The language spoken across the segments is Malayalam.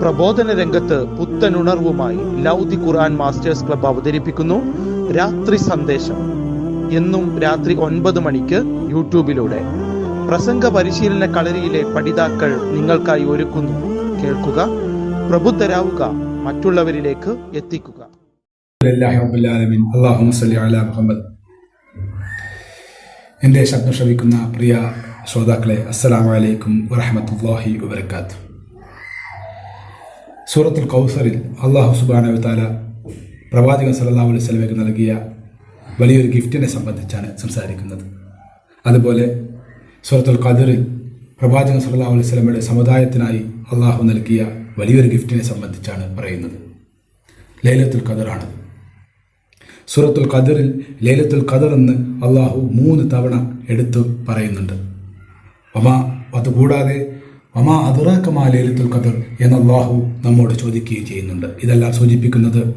പ്രബോധന രംഗത്ത് പുത്തനുണർവുമായി ലൗദി ഖുർആൻ മാസ്റ്റേഴ്സ് ക്ലബ് അവതരിപ്പിക്കുന്നു. രാത്രി സന്ദേശം. എന്നും രാത്രി ഒൻപത് മണിക്ക് യൂട്യൂബിലൂടെ. പ്രസംഗ പരിശീലന കളരിയിലെ പഠിതാക്കൾ നിങ്ങൾക്കായി ഒരുക്കുന്നു. കേൾക്കുക പ്രബുദ്ധരാവുക മറ്റുള്ളവരിലേക്ക് എത്തിക്കുക. എന്റെ ശബ്ദം ശ്രവിക്കുന്ന പ്രിയ ശ്രോതാക്കളെ അസ്സലാമു അലൈക്കും വറഹമത്തല്ലാഹി വബർക്കാത്ത് സൂറത്തുൽ കൗസറിൽ അള്ളാഹു സുബാന താല പ്രവാചകൻ സല്ലല്ലാഹു അലൈഹി സ്വലമയ്ക്ക് നൽകിയ വലിയൊരു ഗിഫ്റ്റിനെ സംബന്ധിച്ചാണ് സംസാരിക്കുന്നത്. അതുപോലെ സൂറത്തുൽ ഖദറിൽ പ്രവാചകൻ സല്ലല്ലാഹു അലൈഹി സ്വലമയുടെ സമുദായത്തിനായി അള്ളാഹു നൽകിയ വലിയൊരു ഗിഫ്റ്റിനെ സംബന്ധിച്ചാണ് പറയുന്നത്. ലൈലത്തുൽ ഖദറാണ്. സൂറത്തുൽ ഖദറിൽ ലൈലത്തുൽ ഖദർ എന്ന് അള്ളാഹു മൂന്ന് തവണ എടുത്തു പറയുന്നുണ്ട്. അമ്മ അതുകൂടാതെ വമാ അതുറാക്കമാ ലേലത്തുൽ ഖദർ എന്ന അള്ളാഹു നമ്മോട് ചോദിക്കുകയും ചെയ്യുന്നുണ്ട്. ഇതെല്ലാം സൂചിപ്പിക്കുന്നത്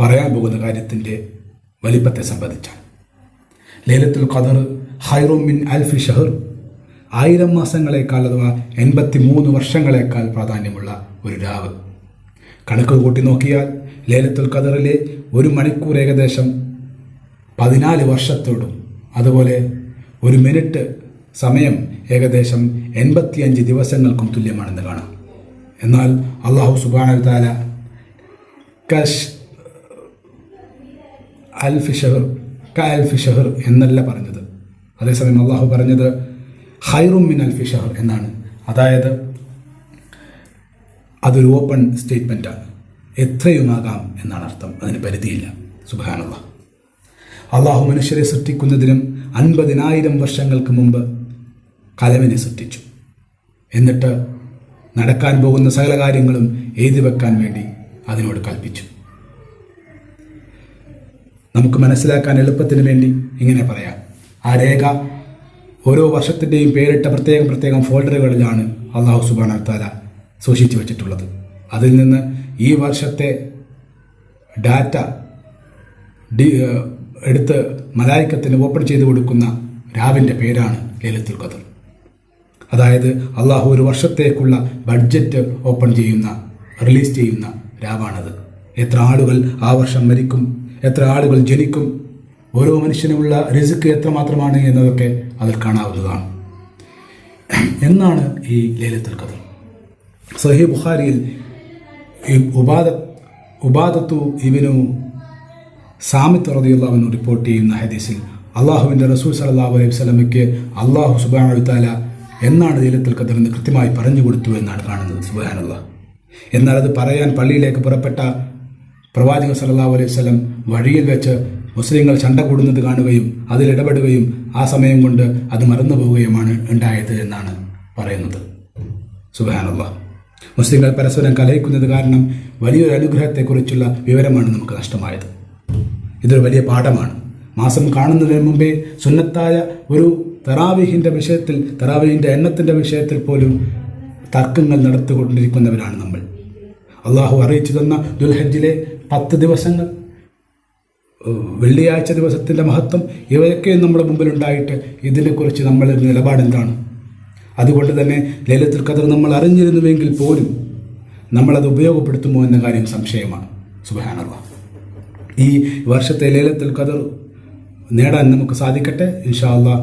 പറയാൻ പോകുന്ന കാര്യത്തിന്റെ വലിപ്പത്തെ സംബന്ധിച്ചാണ്. ലേലത്തുൽ ഖദർ ഹൈറുമിൻ അൽഫി ഷഹർ. ആയിരം മാസങ്ങളെക്കാൾ അഥവാ എൺപത്തി മൂന്ന് വർഷങ്ങളെക്കാൾ പ്രാധാന്യമുള്ള ഒരു രാവ്. കണക്ക് കൂട്ടി നോക്കിയാൽ ലേലത്തുൽ ഖദറിലെ ഒരു മണിക്കൂർ ഏകദേശം പതിനാല് വർഷത്തോടും അതുപോലെ ഒരു മിനിറ്റ് സമയം ഏകദേശം എൺപത്തിയഞ്ച് ദിവസങ്ങൾക്കും തുല്യമാണെന്ന് കാണാം. എന്നാൽ അള്ളാഹു സുബാന താല കഷ് അൽഫി ഷഹർ ക അൽഫി ഷഹർ എന്നല്ല പറഞ്ഞത്. അതേസമയം അള്ളാഹു പറഞ്ഞത് ഹൈറും മിൻ അൽഫി ഷഹർ എന്നാണ്. അതായത് അതൊരു ഓപ്പൺ സ്റ്റേറ്റ്മെന്റാണ് എത്രയുമാകാം എന്നാണ് അർത്ഥം. അതിന് പരിധിയില്ല. സുബാനുള്ള അള്ളാഹു മനുഷ്യരെ സൃഷ്ടിക്കുന്നതിനും അൻപതിനായിരം വർഷങ്ങൾക്ക് മുമ്പ് കലമിനെ സൃഷ്ടിച്ചു. എന്നിട്ട് നടക്കാൻ പോകുന്ന സകല കാര്യങ്ങളും എഴുതി വെക്കാൻ വേണ്ടി അതിനോട് കൽപ്പിച്ചു. നമുക്ക് മനസ്സിലാക്കാൻ എളുപ്പത്തിന് വേണ്ടി ഇങ്ങനെ പറയാം. ആ രേഖ ഓരോ വർഷത്തിന്റെയും പേരിട്ട പ്രത്യേകം പ്രത്യേകം ഫോൾഡറുകളിലാണ് അള്ളാഹു സുബാൻ അർത്താല സൂക്ഷിച്ചു വെച്ചിട്ടുള്ളത്. അതിൽ നിന്ന് ഈ വർഷത്തെ ഡാറ്റ ഡി എടുത്ത് മലായിക്കത്തിന് ഓപ്പൺ ചെയ്ത് കൊടുക്കുന്ന രാവിന്റെ പേരാണ് ലേലത്തുൽ ഖദർ. അതായത് അള്ളാഹു ഒരു വർഷത്തേക്കുള്ള ബഡ്ജറ്റ് ഓപ്പൺ ചെയ്യുന്ന റിലീസ് ചെയ്യുന്ന രാവാണത്. എത്ര ആളുകൾ ആ വർഷം മരിക്കും എത്ര ആളുകൾ ജനിക്കും ഓരോ മനുഷ്യനുമുള്ള റിസ്ക് എത്രമാത്രമാണ് എന്നതൊക്കെ അതിൽ കാണാവുന്നതാണ്. എന്നാണ് ഈ ലേലത്തിൽ കഥ സഹി ബുഖാരിയിൽ ഉപാദ ഉപാദത്തു ഇവനു സാമിത്ത് റതിയുള്ളവനു റിപ്പോർട്ട് ചെയ്യുന്ന ഹദീസിൽ അള്ളാഹുവിന്റെ റസൂൽ സലഹ് അലൈഹി സ്വലമയ്ക്ക് അള്ളാഹു സുബാൻ താല എന്നാണ് ലീലത്തുൽ ഖദർ എന്ന് കൃത്യമായി പറഞ്ഞു കൊടുത്തു എന്നാണ് കാണുന്നത്. സുബാനുള്ള എന്നാൽ അത് പറയാൻ പള്ളിയിലേക്ക് പുറപ്പെട്ട പ്രവാചകൻ സല്ലാഹു അലൈഹി സ്വലം വഴിയിൽ വെച്ച് മുസ്ലിങ്ങൾ ചണ്ട കൂടുന്നത് കാണുകയും അതിലിടപെടുകയും ആ സമയം കൊണ്ട് അത് മറന്നു പോവുകയുമാണ് ഉണ്ടായത് എന്നാണ് പറയുന്നത്. സുബാനുള്ള മുസ്ലിങ്ങൾ പരസ്പരം കലഹിക്കുന്നത് കാരണം വലിയൊരു അനുഗ്രഹത്തെക്കുറിച്ചുള്ള വിവരമാണ് നമുക്ക് നഷ്ടമായത്. ഇതൊരു വലിയ പാഠമാണ്. മാസം കാണുന്നതിന് മുമ്പേ സുന്നത്തായ ഒരു തെറാവിഹിന്റെ വിഷയത്തിൽ തറാവിഹിന്റെ എണ്ണത്തിന്റെ വിഷയത്തിൽ പോലും തർക്കങ്ങൾ നടത്തിക്കൊണ്ടിരിക്കുന്നവരാണ് നമ്മൾ. അള്ളാഹു അറിയിച്ചു തന്ന ദുൽഹജ്ജിലെ പത്ത് ദിവസങ്ങൾ വെള്ളിയാഴ്ച ദിവസത്തിന്റെ മഹത്വം ഇവയൊക്കെ നമ്മുടെ മുമ്പിലുണ്ടായിട്ട് ഇതിനെക്കുറിച്ച് നമ്മളൊരു നിലപാടെന്താണ്? അതുകൊണ്ട് തന്നെ ലലിത്തുൽ ഖദർ നമ്മൾ അറിഞ്ഞിരുന്നുവെങ്കിൽ പോലും നമ്മളത് ഉപയോഗപ്പെടുത്തുമോ എന്ന കാര്യം സംശയമാണ്. സുബാനുള്ള ഈ വർഷത്തെ ലേലത്തുൽ ഖദർ നേടാൻ നമുക്ക് സാധിക്കട്ടെ? ഇൻഷാ അള്ളാഹ്